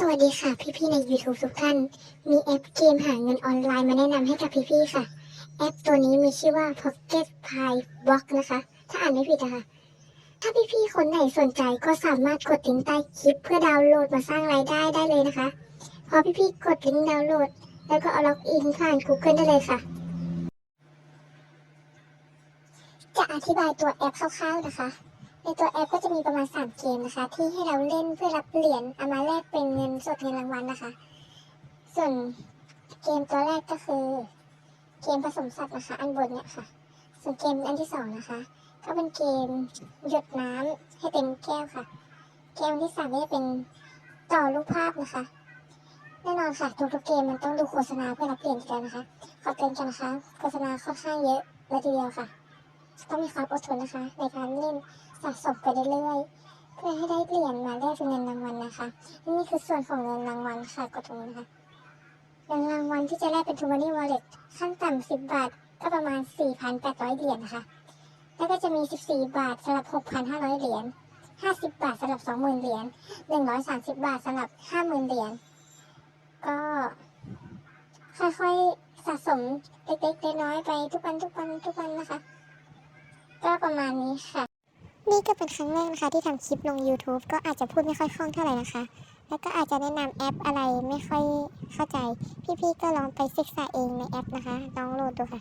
สวัสดีค่ะพี่ๆใน YouTube ทุกท่าน มีแอปเกมหาเงินออนไลน์มาแนะนำให้กับพี่ๆค่ะ แอปตัวนี้มีชื่อว่า Pocket Pie Block นะคะ ถ้าอ่านไม่ผิดนะคะถ้าพี่ๆคนไหนสนใจก็สามารถกดลิงก์ใต้คลิปเพื่อดาวน์โหลดมาสร้างรายได้ได้เลยนะคะ พอพี่ๆกดลิงก์ดาวน์โหลด แล้วก็เอาล็อกอินผ่าน Google ได้เลยค่ะ จะอธิบายตัวแอปคร่าวๆนะคะ ในตัวแอปก็จะมีประมาณ 3 เกมนะคะ ที่ให้เราเล่นเพื่อรับเหรียญเอามาแลกเป็นเงินสดเงินรางวัลนะคะ ส่วนเกมตัวแรกก็คือ เกมผสมสัตว์นะคะ อันบนเนี่ยค่ะ ส่วนเกมอันที่สองนะคะ ก็เป็นเกมหยดน้ำให้เต็มแก้วค่ะ เกมที่สามก็จะเป็นต่อรูปภาพนะคะแน่นอนค่ะทุกๆเกมมันต้องดูโฆษณาเพื่อรับเหรียญกันนะคะ ขอเตือนกันนะคะโฆษณาค่อนข้างเยอะเลยทีเดียวค่ะ ต้องมีความอดทนนะคะ ในการเล่นสะสมไปเรื่อยๆเพื่อให้ได้เหรียญมาแลกเป็นเงินรางวัลนะคะนี่คือส่วนของเงินรางวัลค่ะกดตรงนี้นะคะเงินรางวัลที่จะแลกเป็น t ู m า n ี y Wallet ขั้นต่ำ10 บาท ก็ประมาณ 4,800 เหรียญนะคะแล้วก็จะมี 14 บาทสำหรับ 6,500 เหรียญ50 บาทสำหรับ 20,000 เหรียญ130 บาทสำหรับ 50,000 เหรียญก็ค่อยๆสะสมเล็กๆน้อยๆไปทุกวันทุกวันทุกวันนะคะ ก็ประมาณนี้ค่ะ นี่ก็เป็นครั้งแรกนะคะที่ทำคลิปลง YouTube ก็อาจจะพูดไม่ค่อยคล่องเท่าไหร่นะคะ แล้วก็อาจจะแนะนำแอปอะไรไม่ค่อยเข้าใจ พี่ๆก็ลองไปศึกษาเองในแอปนะคะลองโหลดดูค่ะ